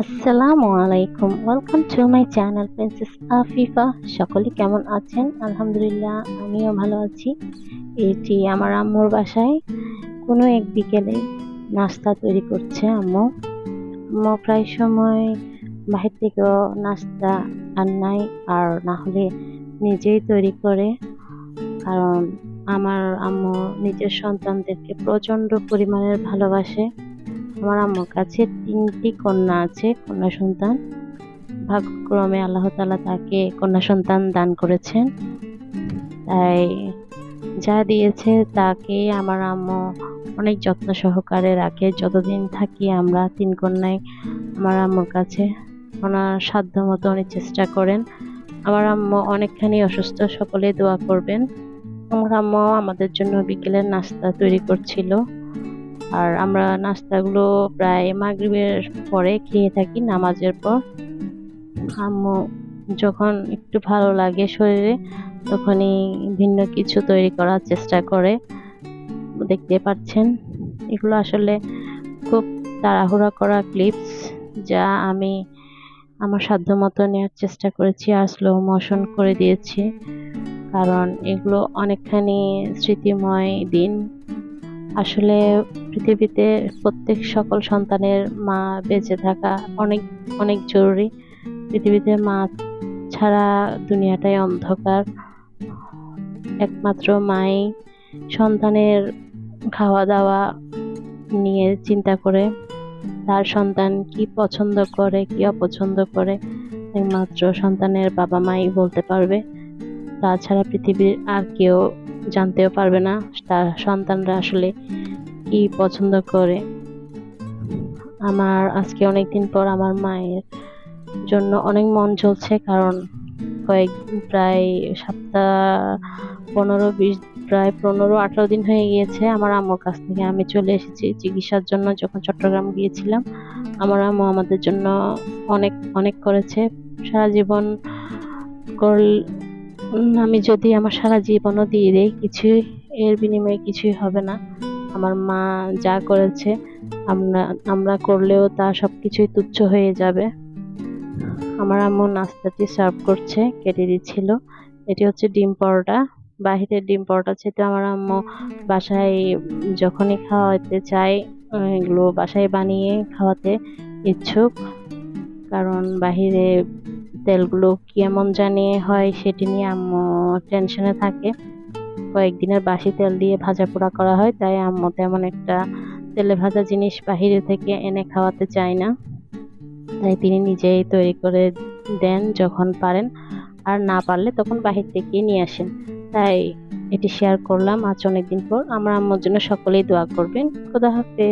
আসসালামু আলাইকুম welcome to my channel princess Afifa সকলে কেমন আছেন? আলহামদুলিল্লাহ, আমিও ভালো আছি। এটি আমার আম্মুর বাসায়। কোনো এক বিকেলে নাস্তা তৈরি করছে আম্মু। আম্মু প্রায় সময় বাহির থেকেও নাস্তা আনাই আর না হলে নিজেই তৈরি করে। কারণ আমার আম্মু নিজের সন্তানদেরকে প্রচণ্ড পরিমাণের ভালোবাসে। আমার আম্মুর কাছে তিনটি কন্যা আছে, কন্যা সন্তান। ভাগ্যক্রমে আল্লাহ তালা তাকে কন্যা সন্তান দান করেছেন। তাই যা দিয়েছে তাকে আমার আম্মু অনেক যত্ন সহকারে রাখে। যতদিন থাকি আমরা তিন কন্যায় আমার আম্মুর কাছে ওনার সাধ্য মতো অনেক চেষ্টা করেন। আমার আম্মু অনেকখানি অসুস্থ সকলে দোয়া করবেন। আমার আম্মু আমাদের জন্য বিকেলের নাস্তা তৈরি করছিল। আর আমরা নাস্তাগুলো প্রায় মাগরিবের পরে খেয়ে থাকি নামাজের পর। আম্মু যখন একটু ভালো লাগে শরীরে, তখনই ভিন্ন কিছু তৈরি করার চেষ্টা করে। দেখতে পাচ্ছেন, এগুলো আসলে খুব তাড়াহুড়া করা ক্লিপস যা আমি আমার সাধ্য মতো নেওয়ার চেষ্টা করেছি আর স্লো মোশন করে দিয়েছি। কারণ এগুলো অনেকখানি স্মৃতিময় দিন। আসলে পৃথিবীতে প্রত্যেক সকল সন্তানের মা বেঁচে থাকা অনেক অনেক জরুরি। পৃথিবীতে মা ছাড়া দুনিয়াটাই অন্ধকার। একমাত্র মাই সন্তানের খাওয়া দাওয়া নিয়ে চিন্তা করে, তার সন্তান কি পছন্দ করে, কি অপছন্দ করে, একমাত্র সন্তানের বাবা মাই বলতে পারবে। তাছাড়া পৃথিবীর আর কেউ জানতেও পারবে না, তার সন্তানরা আসলে কি পছন্দ করে। আমার আজকে অনেকদিন পর আমার মায়ের জন্য অনেক মন চলছে, কারণ কয়েক প্রায় সপ্তাহ পনেরো বিশ, প্রায় পনেরো আঠারো দিন হয়ে গিয়েছে আমার আম্মুর কাছ থেকে। আমি চলে এসেছি চিকিৎসার জন্য, যখন চট্টগ্রাম গিয়েছিলাম। আমার আম্মু আমাদের জন্য অনেক অনেক করেছে। সারা জীবন আমি যদি আমার সারা জীবনও দিয়ে দিই, কিছুই, এর বিনিময়ে কিছুই হবে না। আমার মা যা করেছে, আমরা আমরা করলেও তা সব কিছুই তুচ্ছ হয়ে যাবে। আমার আম্মু নাস্তাটি সার্ভ করছে, কেটে দিচ্ছিল। এটি হচ্ছে ডিম পরোটা। বাহিরের ডিম পরোটা খেতে আমার আম্মু বাসায় যখনই খাওয়াতে চাই এগুলো বাসায় বানিয়ে খাওয়াতে ইচ্ছুক। কারণ বাহিরে তেলগুলো কেমন জানি হয় সেটি নিয়ে আম্মু টেনশনে থাকে। কয়েকদিনের বাসি তেল দিয়ে ভাজা পোড়া করা হয়, তাই আম্মু তেমন একটা তেলে ভাজা জিনিস বাহিরে থেকে এনে খাওয়াতে চায় না। তাই তিনি নিজেই তৈরি করে দেন যখন পারেন, আর না পারলে তখন বাহির থেকে নিয়ে আসেন। তাই এটি শেয়ার করলাম আজ অনেকদিন পর। আমার আম্মুর জন্য সকলেই দোয়া করবেন। খোদা হাফেজ।